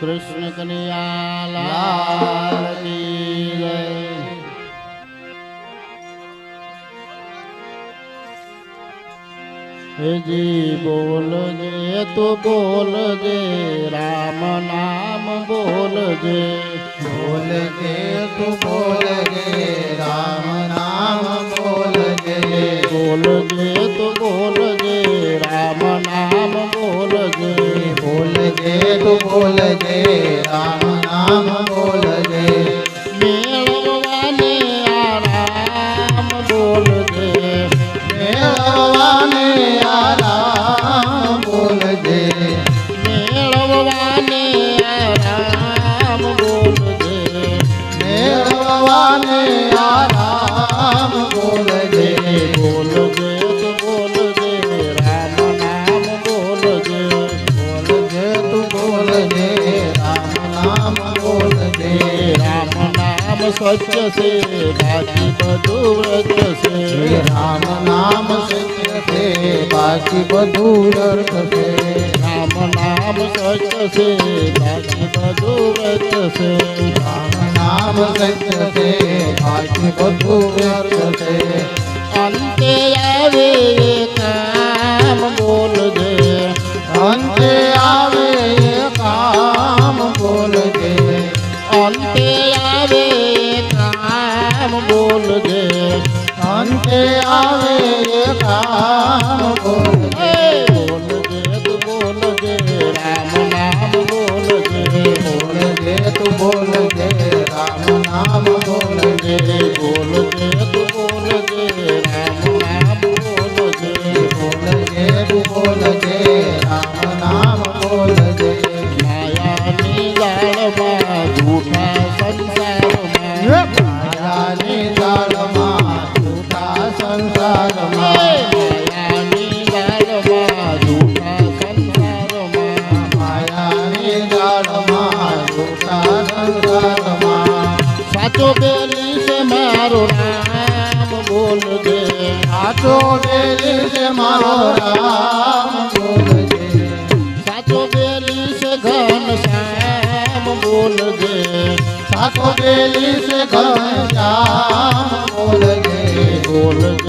કૃષ્ણ કનૈયા લાલ હે જી બોલ જે તો બોલ જે રામ નામ બોલ જે. બોલ જે તું બોલ જે રામ નામ બોલ જે. વ્રત છે બાકી બધું વ્રત છે રામ નામ સત્ય છે બાકી બધું અર્થ છે રામ નામ સત્ય છે બાકી બધું વ્રત છે રામ નામ સત્ય છે બાકી બધું અર્થ છે અંતે આવે એકા હાથો બેલી સે ઘર બોલ જે બોલ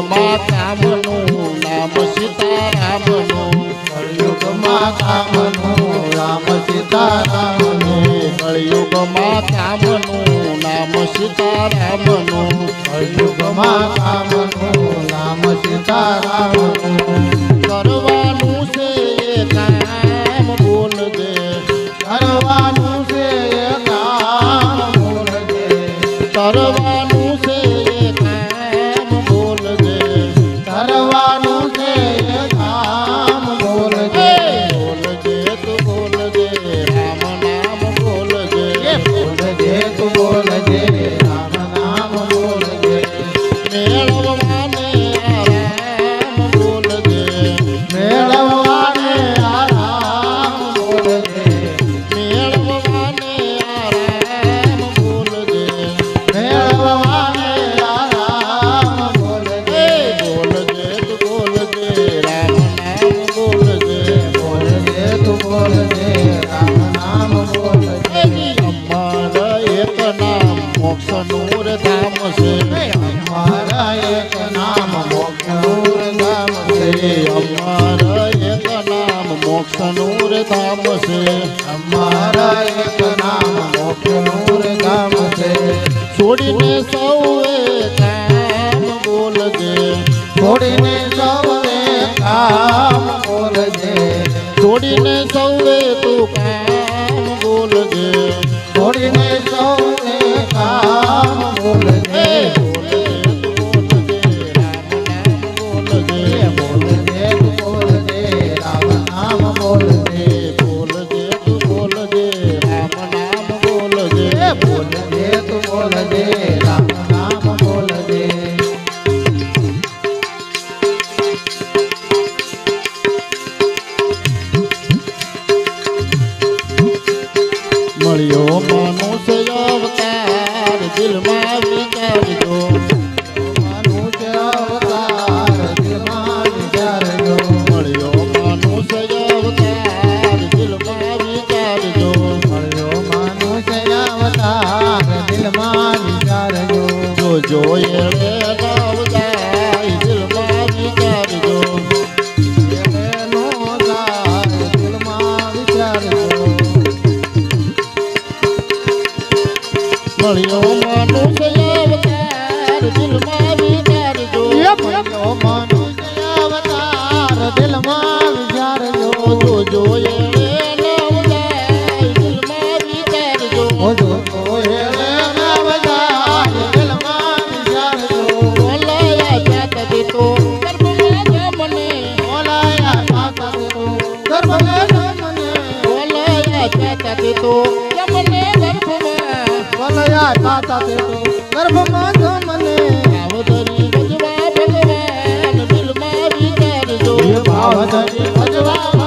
કળિયુગમાં રામનું રામ સીતારામનું, કળિયુગમાં રામનું રામ સીતારામનું, કળિયુગમાં રામનું નામ સીતારામનું, કળિયુગમાં રામનું નામ સીતારામનું. કરવાનું અમારા એક નામ મોકલુર છે. છોડીને સૌએ કામ બોલજે. છોડીને સૌએ કામ બોલજે. છોડીને સૌએ તું કામ બોલજે. છોડીને સૌએ કામ બોલજે. બોલ દે તું બોલ દે கோயிலே તાતે તો ગર્ભમાં તો મને આવો ધરી ભજવા ભગવાન દિલમાં વિચારજો. ભાવ ભજવા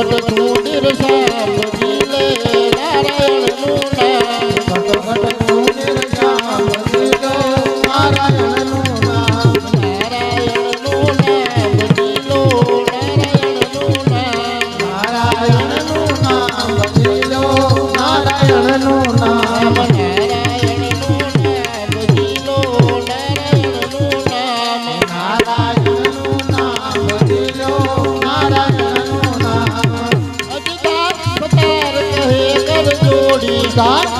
কত 早啊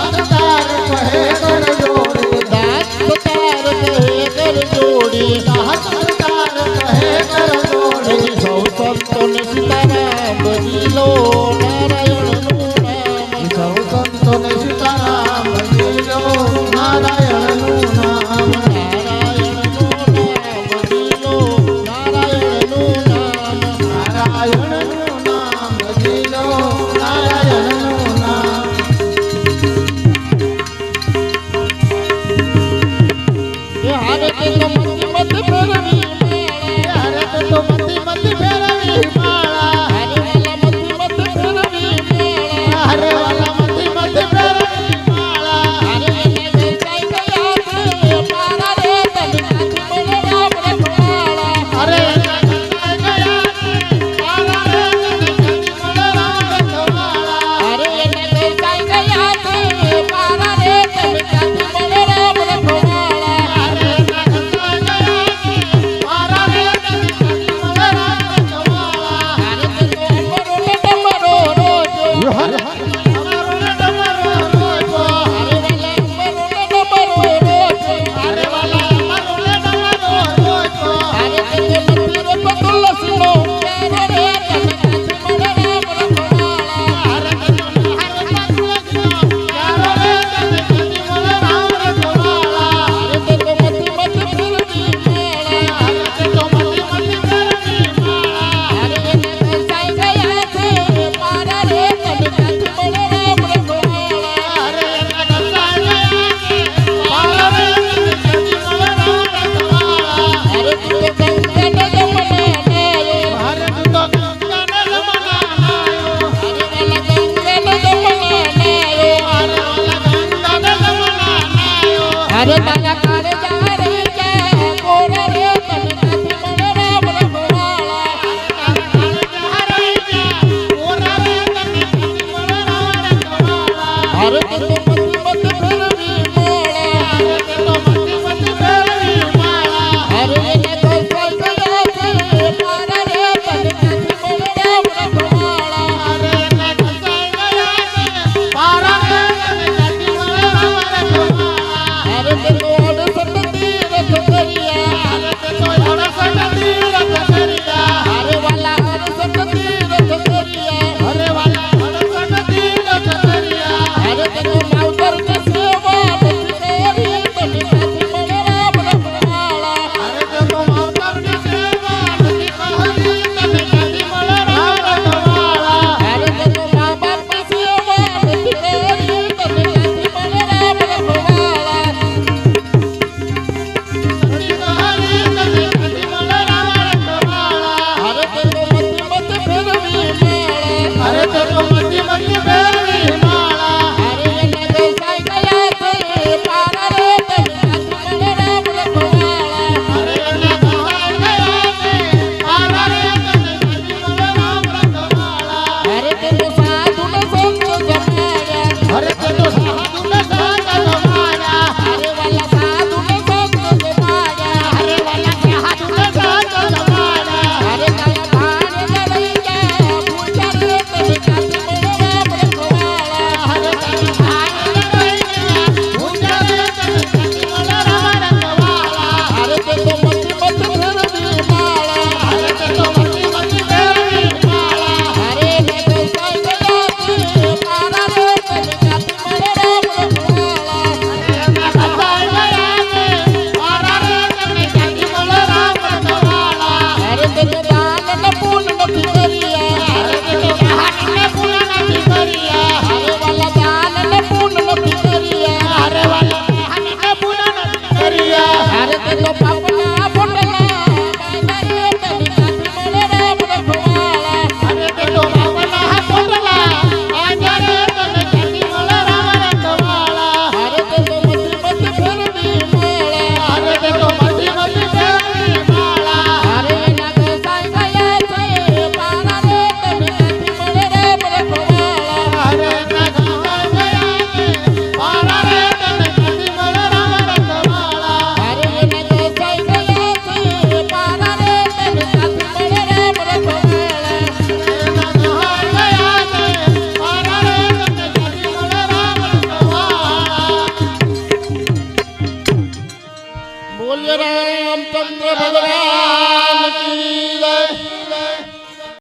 Saludos, hermano.